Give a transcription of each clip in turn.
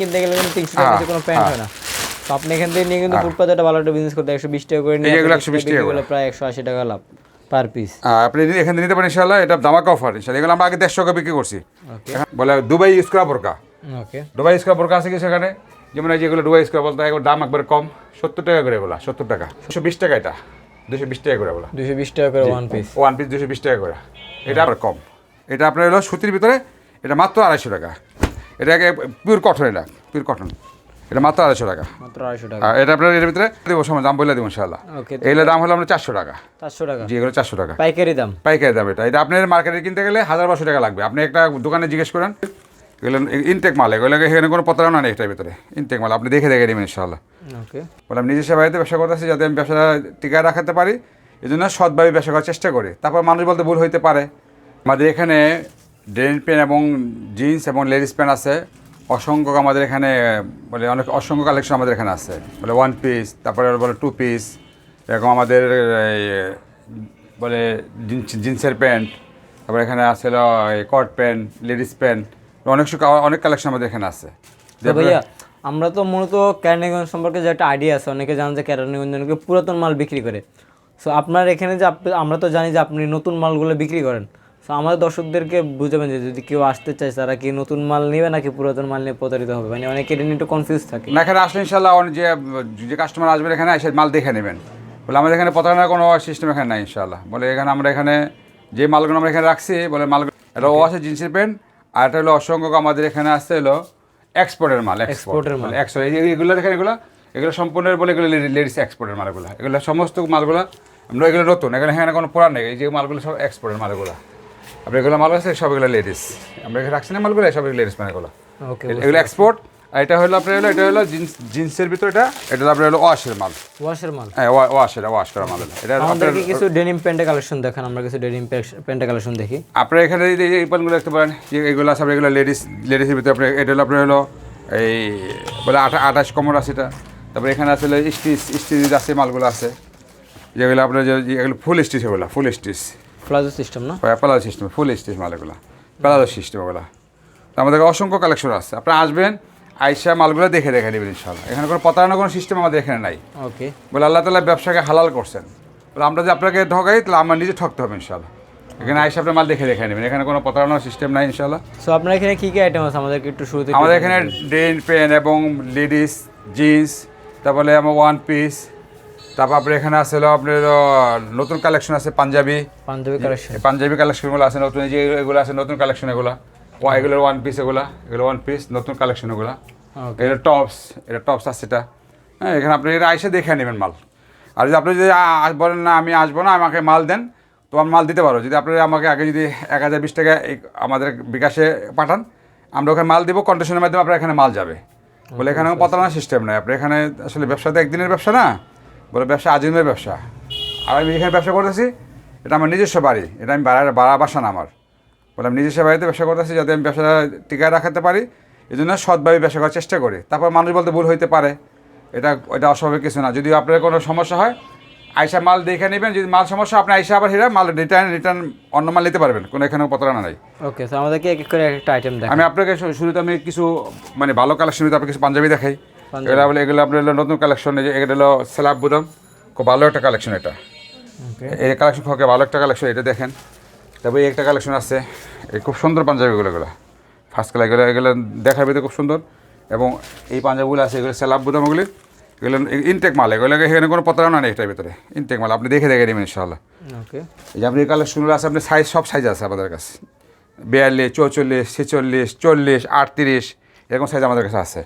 কিনতে গেলে কিন্তু তিনশো হ্যাঁ, টাকা কোনো প্যান্ট হয়। না। তো আপনি এখান থেকে নিয়ে কিন্তু ফুটপাতে একটা ভালো একটা বিজনেস করতে একশো বিশ টাকা করে নিয়ে আপনি 120 টাকা প্রায় একশো আশি টাকা লাভ পার পিস আপনি যদি এখান থেকে নিতে পারেন ইনশাল্লাহ এটা দামাকা অফার ইনশাল্লাহ এগুলো আমরা আগে দেড়শো টাকা বিক্রি করছি। বলে দুবাই স্কোয়ার বোরকা ওকে দুবাই স্কোয়ার বোরকা আছে কি সেখানে? যেমন এই যেগুলো দুবাই স্কোয়ার বলতে এগুলো দাম একবার কম। সত্তর টাকা করে এগুলো সত্তর টাকা। দুশো বিশ টাকা এটা। দুশো বিশ টাকা করে এগুলো। দুশো বিশ টাকা করে ওয়ান পিস ওয়ান পিস দুশো বিশ টাকা করে। এটা আবার কম। এটা আপনার হলো সুতির ভিতরে এটা মাত্র আড়াইশো টাকা। এটাকে পিওর কটন এটা পিওর কটন এটা মাত্র আড়াইশো টাকা। মাত্র আড়াইশো টাকা। এটা আপনার এর ভিতরে দেবো সময় দাম বলে দেবো ইনশাল্লাহ ওকে এইগুলো দাম হলো আপনার চারশো টাকা। চারশো টাকা। জি এগুলো চারশো টাকা। পাইকারি দাম। পাইকারি দাম এটা। এটা আপনার মার্কেটে কিনতে গেলে হাজার বারোশো টাকা লাগবে। আপনি একটা দোকানে জিজ্ঞেস করেন এগুলো ইনটেক মাল এগুলো এখানে কোনো প্রতারণা নেই এটার ভিতরে? ইনটেক মাল আপনি দেখে দেখে নেবেন ইনশাল্লাহ ওকে। বলে আমি নিজের সেবাইতে ব্যবসা করতেছি যাতে আমি ব্যবসাটা টিকায় রাখাতে পারি। এই জন্য সৎভাবে ব্যবসা করার চেষ্টা করি। তারপর মানুষ বলতে ভুল হইতে পারে। আমাদের এখানে ড্রেন পেন এবং জিন্স এবং লেডিস প্যান্ট আছে। অসংখ্য আমাদের এখানে বলে অনেক অসংখ্য কালেকশন আমাদের এখানে আছে। বলে ওয়ান পিস তারপরে বলে টু পিস এরকম আমাদের বলে জিন্স জিন্সের প্যান্ট তারপরে এখানে আছে কট প্যান্ট লেডিস প্যান্ট অনেক অনেক কালেকশন আমাদের এখানে আছে। ভাইয়া আমরা তো মূলত ক্যারানীগঞ্জ সম্পর্কে যে একটা আইডিয়া আছে অনেকে জানেন যে ক্যারানীগঞ্জ অনেকে পুরাতন মাল বিক্রি করে। সো আপনার এখানে যে আমরা তো জানি যে আপনি নতুন মালগুলো বিক্রি করেন। সো আমাদের দর্শকদেরকে বুঝাবেন যে যদি কেউ আসতে চায় তারা কি নতুন মাল নেবে নাকি পুরাতন মাল নিয়ে প্রতারিত হবে? মানে অনেকে এটা নিয়ে একটু কনফিউজ থাকে। না এখানে আসলে ইনশাল্লাহ যে যে কাস্টমার আসবেন এখানে এসে মাল দেখে নেবেন। বলে আমাদের এখানে প্রতারণার কোনো সিস্টেম এখানে নাই ইনশাল্লাহ। বলে এখানে আমরা এখানে যে মালগুলো আমরা এখানে রাখছি বলে মালগুলো এটা ও আছে জিন্সের প্যান্ট আর এটা হলো অসংখ্য আমাদের এখানে আসতে হলো এক্সপোর্টের মাল এক্সপোর্টের মাল। এক্সপোর্ট এগুলো এখানে এগুলো এগুলো সম্পূর্ণ বলে এগুলো লেডিস এক্সপোর্টের মালগুলো। এগুলো সমস্ত মালগুলো আমরা এগুলো নতুন এখানে এখানে কোনো পুরান নেই। এই যে মালগুলো সব এক্সপোর্টের মালগুলো। আপনি এগুলো মাল আছে সব এগুলো লেডিস। আমরা এখানে রাখছি না মালগুলো সব এগুলো লেডিস মালগুলো ওকে এগুলো এক্সপোর্ট আর এটা হলো আপনার হলো এটা হলো জিন্স জিন্সের ভিতর এটা এটা আপনার হলো ওয়াশের মাল। ওয়াশের মাল? হ্যাঁ ওয়া- ওয়াশ এটা ওয়াশ করা মাল। এটা আপনার আমাদেরকে কিছু ডেনিম প্যান্টের কালেকশন দেখেন আমরা কিছু ডেনিম প্যান্টের কালেকশন দেখি। আপনার এখানে এই পানগুলো দেখতে পারেন যে এগুলো আছে আপনার এগুলো লেডিস লেডিসের ভিতরে আপনার এটা হলো আপনার হলো এই বলে আঠা আঠাশ কমর আছে এটা। তারপরে এখানে আছে স্টিচ স্টিচ আছে মালগুলো আছে। যেগুলো আপনার যে যে এগুলো ফুল স্টিচ এগুলো ফুল স্টিচ। প্লাজো সিস্টেম না? প্লাজো সিস্টেম ফুল স্টিচ মাল এগুলো প্লাজো সিস্টেম ওগুলো। তো আমাদের অসংখ্য কালেকশন আছে। আপনারা আসবেন আইসা মালগুলো দেখে দেখে নেবেন ইনশাল্লাহ এখানে কোনো প্রতারণা কোনো সিস্টেম আমাদের এখানে নাই। ওকে বলে আল্লাহ তালা ব্যবসাকে হালাল করছেন। বলে আমরা যে আপনাকে ঠকাই তাহলে আমার নিজে ঠকতে হবে ইনশাল্লাহ এখানে আইসা আপনি মাল দেখে দেখে নেবেন। এখানে কোনো প্রতারণার সিস্টেম নাই ইনশাল্লাহ সো আপনার এখানে কি কি আইটেম আছে? আমাদেরকে একটু শুরুতে আমাদের এখানে ড্রেন পেন এবং লেডিস জিন্স তারপরে আমার ওয়ান পিস তারপর আপনার এখানে আছে আপনার নতুন কালেকশন আছে পাঞ্জাবি। পাঞ্জাবি কালেকশন পাঞ্জাবি কালেকশনগুলো আছে নতুন যে এগুলো আছে নতুন কালেকশন এগুলো। ওয়া এগুলোর ওয়ান পিস এগুলো এগুলো ওয়ান পিস নতুন কালেকশন এগুলো। এটা টপস এটা টপস আছে এটা। হ্যাঁ এখানে আপনি এটা এসে দেখে নেবেন মাল। আর যদি আপনি যদি বলেন না আমি আসব না আমাকে মাল দেন তো আমি মাল দিতে পারো। যদি আপনি আমাকে আগে যদি এক হাজার বিশ টাকা আমাদের বিকাশে পাঠান আমরা ওখানে মাল দিব কন্ডিশনের মাধ্যমে আপনার এখানে মাল যাবে। বলে এখানে কোনো প্রতারণা সিস্টেম নাই। আপনি এখানে আসলে ব্যবসা তো একদিনের ব্যবসা না। বলে ব্যবসা আজীবনের ব্যবসা। আর আমি এখানে ব্যবসা করতেছি এটা আমার নিজস্ব বাড়ি এটা আমি বাড়া বাড়া বাসা না আমার। বলে আমি নিজস্ব বাড়িতে ব্যবসা করতেছি যাতে আমি ব্যবসাটা টিকায় রাখাতে পারি এই জন্য সৎভাবে ব্যবসা করার চেষ্টা করি। তারপর মানুষ বলতে ভুল হইতে পারে। এটা এটা অস্বাভাবিক কিছু না। যদি আপনার কোনো সমস্যা হয় আইসা মাল দেখে নেবেন। যদি মাল সমস্যা আপনি আইসা আবার হিরা মাল রিটার্ন রিটার্ন অন্য মাল নিতে পারবেন। কোনো এখানে প্রতারণা নাই। ওকে আমাদেরকে এক এক করে একটা আইটেম আমি আপনাকে শুরুতে আমি কিছু মানে ভালো কালার কালেকশন আপনাকে কিছু পাঞ্জাবি দেখাই। এগুলো বলে এগুলো আপনার নতুন কালেকশন এটা হলো সেলাব বুদাম। খুব ভালো একটা কালেকশন এটা। ওকে এই কালেকশন খোকে ভালো একটা কালেকশন এটা দেখেন। তারপরে এই একটা কালেকশন আছে এই খুব সুন্দর পাঞ্জাবিগুলো এগুলো। ফার্স্ট কালার এগুলো এগুলো দেখার ভিতরে খুব সুন্দর। এবং এই পাঞ্জাবিগুলো আছে এগুলো সেলাব বুদামগুলি এগুলো। ইনটেক মাল এগুলো এখানে কোনো প্রতারণা নেই এটার ভিতরে। ইনটেক মাল আপনি দেখে দেখে নেবেন ইনশাল্লাহ ওকে এই যে আপনি এই কালেকশনগুলো আছে আপনি সাইজ সব সাইজ আছে আমাদের কাছে। বিয়াল্লিশ চৌচল্লিশ ছেচল্লিশ চল্লিশ আটত্রিশ এরকম সাইজ আমাদের কাছে আছে।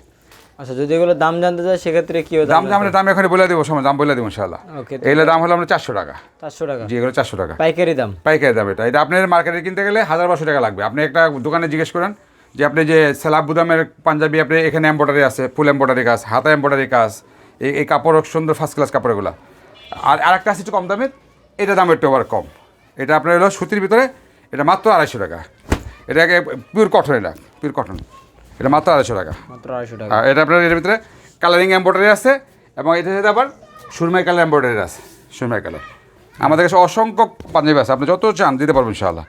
আচ্ছা যদি এগুলো দাম জানতে চাই সেক্ষেত্রে কি দাম দাম দাম এখানে বলে দেবো সময় দাম বলে দেবো ইনশাল্লাহ ওকে এগুলো দাম হলো আমরা চারশো টাকা। চারশো টাকা। জি এগুলো চারশো টাকা। পাইকারি দাম। পাইকারি দাম এটা। এটা আপনার মার্কেটে কিনতে গেলে হাজার বারোশো টাকা লাগবে। আপনি একটা দোকানে জিজ্ঞেস করেন যে আপনি যে সেলাব বুদামের পাঞ্জাবি আপনি এখানে এম্ব্রয়ডারি আছে ফুল এম্ব্রয়ডারি কাজ হাতা এম্ব্রয়ডারি কাজ এই এই কাপড় সুন্দর ফার্স্ট ক্লাস কাপড় এগুলো আর আরেকটা আছে একটু কম দামের এটা দাম একটু আবার কম। এটা আপনার হলো সুতির ভিতরে এটা মাত্র আড়াইশো টাকা। এটাকে পিওর কটন এটা পিওর কটন এটা মাত্র আড়াইশো টাকা। মাত্র আড়াইশো টাকা। এটা আপনার এর ভিতরে কালারিং এম্ব্রয়ডারি আছে এবং এটার সাথে আবার সুরমাই কালার এম্ব্রয়ডারি আছে সুরমাই কালার আমাদের কাছে অসংখ্য পাঞ্জাবি আছে আপনি যত চান দিতে পারবেন ইনশাআল্লাহ।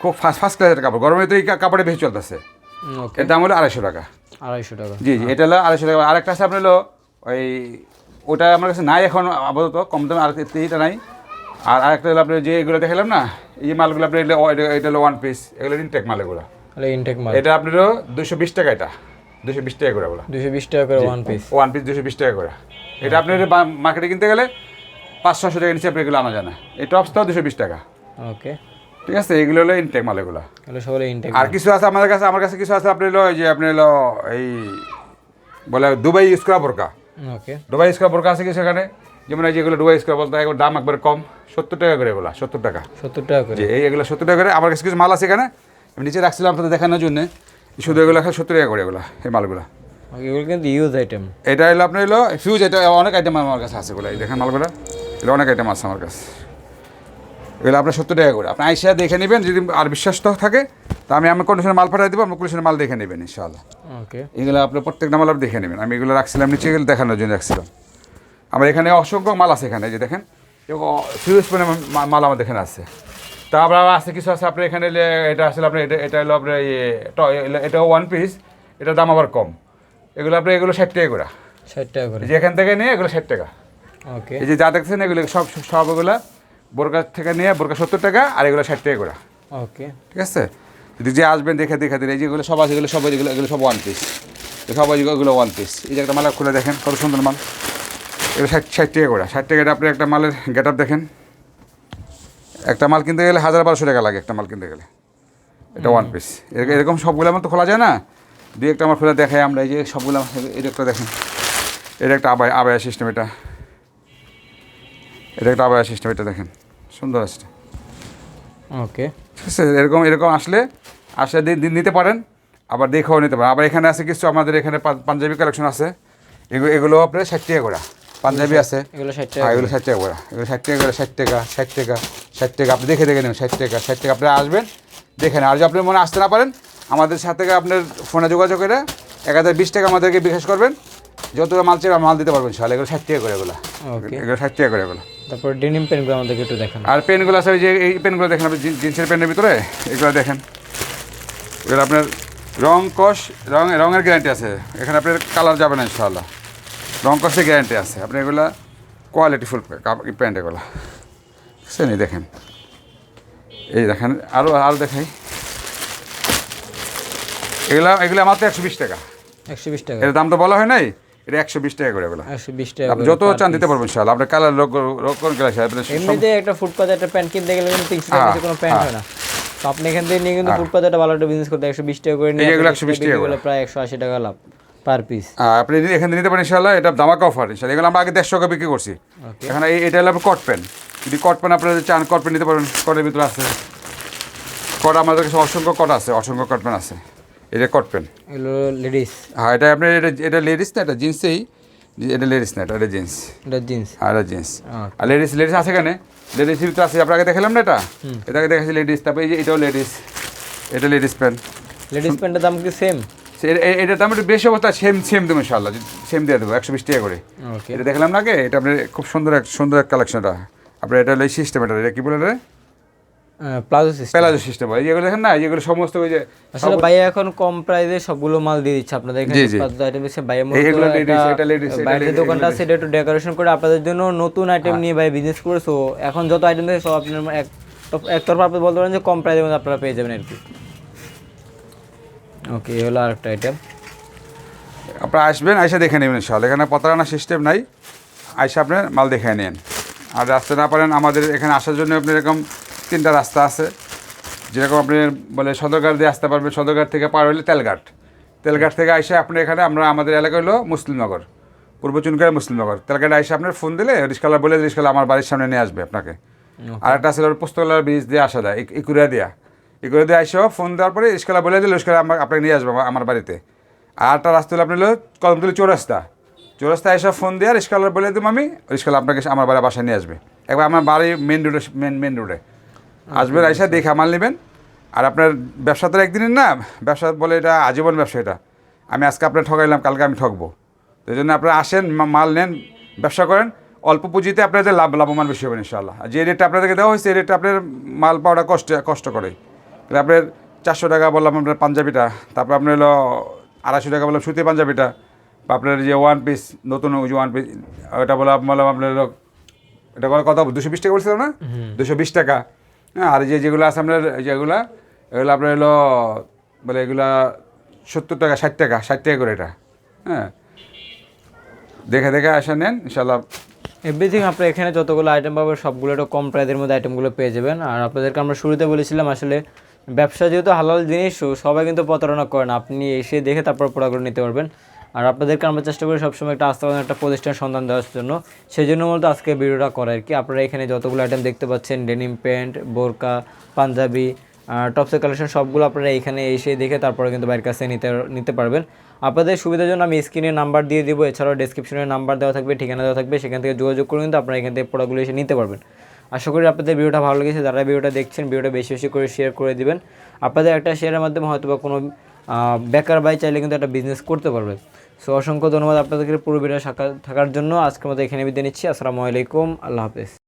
খুব ফার্স্ট ফার্স্ট ক্লাসের কাপড় গরমে তো এই কাপড়ে বেশি চলতেছে। এর দাম হলো আড়াইশো টাকা। আড়াইশো টাকা। জি জি এটা হলো আড়াইশো টাকা। আরেকটা আছে আপনার হলো ওই ওটা আমার কাছে নাই এখন আপাতত কম দামে আর এইটা নাই। আর আরেকটা হলো আপনি যে এগুলো দেখালাম না এই যে মালগুলো আপনি এটা- এটা হলো ওয়ান পিস এগুলো ইনটেক মাল এগুলো। তাহলে ইনটেক মাল। এটা আপনারও দুশো বিশ টাকা এটা। দুশো বিশ টাকা করে দুশো বিশ টাকা করে ওয়ান পিস ওয়ান পিস দুশো বিশ টাকা করে। এটা আপনার মার্কেটে কিনতে গেলে পাঁচ ছশো টাকা নিচে আপনি এগুলো আনা যায় না। এই টপসটাও দুশো বিশ টাকা। ওকে ঠিক আছে এগুলো হলো ইনটেক মাল এগুলো। তাহলে সবাই ইনটেক আর কিছু আছে আমাদের কাছে? আমার কাছে কিছু আছে আপনি হলো যে আপনি হলো এই বলে দুবাই স্কোয়া বোরকা। ওকে দুবাই স্কোয়ার বোরকা আছে কি সেখানে? যেমন যেগুলো দুবাই স্কোয়ার বলতে দাম একবার কম। সত্তর টাকা করে এগুলো সত্তর টাকা। সত্তর টাকা করে। যে এই এগুলো সত্তর টাকা করে আমার কাছে কিছু মাল আছে এখানে। আমি নিচে রাখছিলাম আপনাদের দেখানোর জন্য। শুধু এগুলো এখন সত্তর টাকা করে এগুলো এই মালগুলো। এগুলো কিন্তু ইউজ আইটেম এটা হলো আপনার হলো ফিউজ আইটেম অনেক আইটেম আমার কাছে আছে এগুলো এই দেখেন মালগুলো। এগুলো অনেক আইটেম আছে আমার কাছে। এগুলো আপনার সত্তর টাকা করে। আপনি আইসা দেখে নেবেন যদি আর বিশ্বাস তো থাকে তা আমি আমি কন্ডিশনে মাল পাঠিয়ে দেবো আপনি কন্ডিশনে মাল দেখে নেবেন ইনশাআল্লাহ। ওকে এগুলো আপনার প্রত্যেকটা মাল আপনি দেখে নেবেন। আমি এগুলো রাখছিলাম নিচে এগুলো দেখানোর জন্য রাখছিলাম। আমার এখানে অসংখ্য মাল আছে এখানে যে দেখেন। ফিউজ পরিমাণ মাল আমাদের এখানে আছে। তা আবার আছে কিছু আছে আপনার এখানে এটা আসলে আপনার এটা এটা হলো আপনার ইয়ে এটা ওয়ান পিস এটার দাম আবার কম। এগুলো আপনার এগুলো ষাট টাকা করে। ষাট টাকা করে। এই যে এখান থেকে নিয়ে এগুলো ষাট টাকা। ওকে এই যে যা দেখছেন এগুলো সব সব এগুলো বোরকা থেকে নিয়ে বোরকা সত্তর টাকা আর এগুলো ষাট টাকা করে। ওকে ঠিক আছে? যদি যে আসবেন দেখে দেখে দিন এই যেগুলো সব আছে এগুলো সব এগুলো এগুলো সব ওয়ান পিস সব এগুলো ওয়ান পিস এই যে একটা মালা খুলে দেখেন কত সুন্দর মাল। এগুলো ষাট ষাট টাকা করে। ষাট টাকা আপনি একটা মালের গেট আপ দেখেন। একটা মাল কিনতে গেলে হাজার বারোশো টাকা লাগে একটা মাল কিনতে গেলে। এটা ওয়ান পিস এরকম সবগুলো আমার তো খোলা যায় না? দুই একটা আমার খুলে দেখাই আমরা এই যে সবগুলো এটা একটা দেখেন। এটা একটা আবায় আবায়া সিস্টেম এটা। এটা একটা আবায়া সিস্টেম এটা দেখেন। সুন্দর আছে ওকে ঠিক আছে এরকম এরকম আসলে আসলে নিতে পারেন আবার দেখেও নিতে পারেন। আবার এখানে আছে কিছু আমাদের এখানে পাঞ্জাবি কালেকশন আছে। এগুলো এগুলো আপনার ষাট টাকা করে। পাঞ্জাবি আছে। এগুলো ষাট হ্যাঁ টাকা এগুলো ষাট টাকা করে। এগুলো ষাট টাকা করে ষাট টাকা ষাট টাকা ষাট টাকা। আপনি দেখে দেখে নেবেন ষাট টাকা ষাট টাকা। আপনি আসবেন দেখে নেন। আর যদি আপনি মনে আসতে না পারেন আমাদের সাথে আপনার ফোনে যোগাযোগ করে এক হাজার বিশ টাকা আমাদেরকে বিকাশ করবেন। যত মাল চাই মাল দিতে পারবেন সালে এগুলো ষাট টাকা করে এগুলো। এগুলো ষাট টাকা করে এগুলো। তারপর ডেনিম পেনগুলো আমাদেরকে একটু দেখেন। আর পেনগুলো আছে ওই যে এই পেনগুলো দেখেন আপনি জিন্সের পেনের ভিতরে এগুলো দেখেন। এগুলো আপনার রং কষ রং রঙের গ্যারান্টি আছে। এখানে আপনার কালার যাবে না ইনশাআল্লাহ। রং কষের গ্যারান্টি আছে। আপনি এগুলো কোয়ালিটি ফুল প্যান্ট এগুলো। বুঝছেন এই দেখেন। এই দেখেন আরও আরও দেখাই। এগুলো এগুলো মাত্র একশো বিশ টাকা। একশো বিশ টাকা। এর দাম তো বলা হয় নাই এটা একশো বিশ টাকা করে এগুলো। একশো বিশ টাকা আপনি যত চান দিতে পারবেন ইনশাআল্লাহ। আপনার কালার রোগ রোগ কোন কালার আপনার এমনিতে একটা ফুটপাতে একটা প্যান্ট কিনতে গেলে কিন্তু তিনশো টাকা হ্যাঁ, কোনো প্যান্ট হ্যাঁ। হয় না। তো আপনি এখান থেকে নিয়ে কিন্তু ফুটপাতে একটা ভালো একটা বিজনেস করতে একশো বিশ টাকা করে নিয়ে আপনি 120 টাকা। প্রায় একশো আশি টাকা লাভ। পার পিস আপনি যদি এখান থেকে নিতে পারেন ইনশাল্লাহ এটা দামাকা অফার ইনশাল্লাহ এগুলো আমরা আগে দেড়শো টাকা বিক্রি করছি। এখন এই এটা হলো কট পেন যদি কট পেন আপনারা চান কট পেন নিতে পারবেন কটের ভিতরে আছে। কট আমাদের কাছে অসংখ্য কট আছে অসংখ্য কট পেন আছে। এটা কট পেন এগুলো লেডিস হ্যাঁ এটা আপনার এটা এটা লেডিস না এটা জিন্সেই এটা লেডিস না এটা এটা জিন্স এটা জিন্স আর এটা জিন্স। আর লেডিস লেডিস আছে এখানে। লেডিস ভিতরে আছে আপনাকে দেখালাম না এটা? এটাকে দেখাচ্ছি লেডিস তারপরে এই যে এটাও লেডিস এটা লেডিস প্যান্ট লেডিস প্যান্টের দাম কি সেম এটা দাম একটু বেশি অবস্থা সেম সেম দেবো ইনশাল্লাহ সেম দিয়ে দেবো একশো বিশ টাকা করে। এটা দেখলাম না আগে? এটা আপনার খুব সুন্দর এক সুন্দর এক কালেকশন এটা আপনার এটা হলো সিস্টেম এটা এটা কি বলে রে প্লাজো সিস্টেম প্যালাজো সিস্টেম যেগুলো দেখেন না সমস্ত ওই যে আসলে ভাইয়া এখন কম প্রাইসে সবগুলো মাল দিয়ে দিচ্ছে আপনাদের এখানে। প্লাজো আইটেম এসে এই- এগুলো একটা এটা এটা বাইরের ladies, দোকানটা এটা একটু ডেকোরেশন করে আপনাদের জন্য নতুন আইটেম নিয়ে ভাই বিজনেস করে সো এখন যত আইটেম থাকে সব আপনার এক একতরফা আপনি বলতে পারেন যে কম প্রাইসের মধ্যে আপনারা পেয়ে যাবেন আর কি। ওকে এই হলো আরেকটা আইটেম আপনারা আসবেন আইসা দেখে নেবেন ইনশাল্লাহ। এখানে প্রতারণা সিস্টেম নাই। আইসা আপনি মাল দেখে নেন। আর রাস্তা না পারেন আমাদের এখানে আসার জন্য আপনি এরকম তিনটা রাস্তা আছে। যেরকম আপনি বলে সদরঘাট দিয়ে আসতে পারবেন। সদরঘাট থেকে পার হলে তেলঘাট। তেলঘাট থেকে আইসা আপনি এখানে আমরা আমাদের এলাকা হলো মুসলিমনগর। পূর্ব চুনকার মুসলিমনগর। তেলঘাটে আইসা আপনার ফোন দিলে রিস্কালা বলে রিস্কালা আমার বাড়ির সামনে নিয়ে আসবে আপনাকে। আর একটা আছে হলো পোস্তলার ব্রিজ দিয়ে আসা যায় ইকুরিয়া দিয়া। ইকুরিয়া দিয়ে আইসা ফোন দেওয়ার পরে রিস্কালা বলে দিলে রিস্কালা আমার আপনাকে নিয়ে আসব আমার- বাড়িতে। আর একটা রাস্তা হলো আপনি হলো কদমতলি চৌরাস্তা। চৌরাস্তা এসে ফোন দিয়ে রিস্কালার বলে দেবো আমি রিস্কালা আপনাকে আমার বাড়ির বাসায় নিয়ে আসবে। একবার আমার বাড়ি মেন রোডে মেন মেন রোডে আসবেন আইসা দেখে মাল নেবেন। আর আপনার ব্যবসা তো একদিনের না ব্যবসা বলে এটা আজীবন ব্যবসা এটা। আমি আজকে আপনার ঠকাইলাম কালকে আমি ঠকবো। তো এই জন্য আপনারা আসেন মাল নেন ব্যবসা করেন। অল্প পুঁজিতে আপনাদের লাভ লাভবান বেশি হবেন ইনশাল্লাহ আর যে রেটটা আপনাদেরকে দেওয়া হয়েছে এই রেটটা আপনার মাল পাওয়াটা কষ্ট কষ্ট করে। আপনার চারশো টাকা বললাম আপনার পাঞ্জাবিটা তারপর আপনার হলো আড়াইশো টাকা বললাম সুতি পাঞ্জাবিটা বা আপনার যে ওয়ান পিস নতুন যে ওয়ান পিস ওটা বললাম বললাম আপনার হলো এটা কত দুশো বিশ টাকা বলছিলাম না? দুশো বিশ টাকা। হ্যাঁ আর যে যেগুলো আছে আপনার যেগুলো এগুলো আপনার হলো বলে এগুলা সত্তর টাকা ষাট টাকা ষাট টাকা করে এটা। হ্যাঁ। দেখে দেখে আসা নেন ইনশাল্লাহ এভরিথিং আপনার এখানে যতগুলো আইটেম পাবেন সবগুলো একটু কম প্রাইসের মধ্যে আইটেমগুলো পেয়ে যাবেন। আর আপনাদেরকে আমরা শুরুতে বলেছিলাম আসলে ব্যবসা যেহেতু হালাল জিনিস সবাই কিন্তু প্রতারণা করেন আপনি এসে দেখে তারপর প্রোডাক্টগুলো নিতে পারবেন। আর আপনাদেরকে আমরা চেষ্টা করি সবসময় একটা আস্থাবান একটা প্রতিষ্ঠান সন্ধান দেওয়ার জন্য। সেই জন্য মূলত আজকে ভিডিওটা করে আর কি। আপনারা এখানে যতগুলো আইটেম দেখতে পাচ্ছেন ডেনিম প্যান্ট বোরকা, পাঞ্জাবি টপসের কালেকশন সবগুলো আপনারা এখানে এসে দেখে তারপরে কিন্তু বাইরের কাছে নিতে নিতে পারবেন। আপনাদের সুবিধার জন্য আমি স্ক্রিনে নাম্বার দিয়ে দিব। এছাড়াও ডেসক্রিপশনে নাম্বার দেওয়া থাকবে, ঠিকানা দেওয়া থাকবে। সেখান থেকে যোগাযোগ করে কিন্তু আপনারা এখান থেকে প্রোডাক্টগুলো এসে নিতে পারবেন। আশা করি আপনাদের ভিডিওটা ভালো লেগেছে। যারা ভিডিওটা দেখছেন, ভিডিওটা বেশি বেশি করে শেয়ার করে দিবেন। আপনাদের একটা শেয়ারের মাধ্যমে হয়তো বা কোনো বেকার বাই চাইলে কিন্তু একটা বিজনেস করতে পারবে। সো অসংখ্য ধন্যবাদ আপনাদেরকে পুরো ভিডিও থাকার জন্য। আজকের মতো এখানে বিদায় নিচ্ছি। আসসালামু আলাইকুম। আল্লাহ হাফেজ।